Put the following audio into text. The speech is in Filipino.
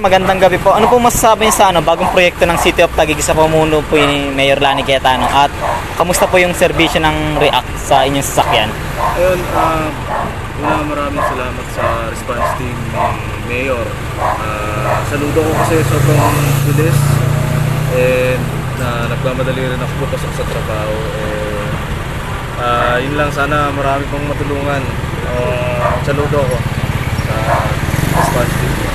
Magandang gabi po. Ano po masasabi niyo sa ano, bagong proyekto ng City of Taguig sa pamuno po ni Mayor Lani Cayetano at kamusta po yung serbisyo ng React sa inyong sasakyan? Ayun, ah, una maraming salamat sa response team ni Mayor. Ah, saludo ko kasi sobrang bilis and na nagmamadali rin ako papasok sa trabaho. Eh, ah, yun lang, sana marami pong matulungan. Ah, saludo ko sa response team.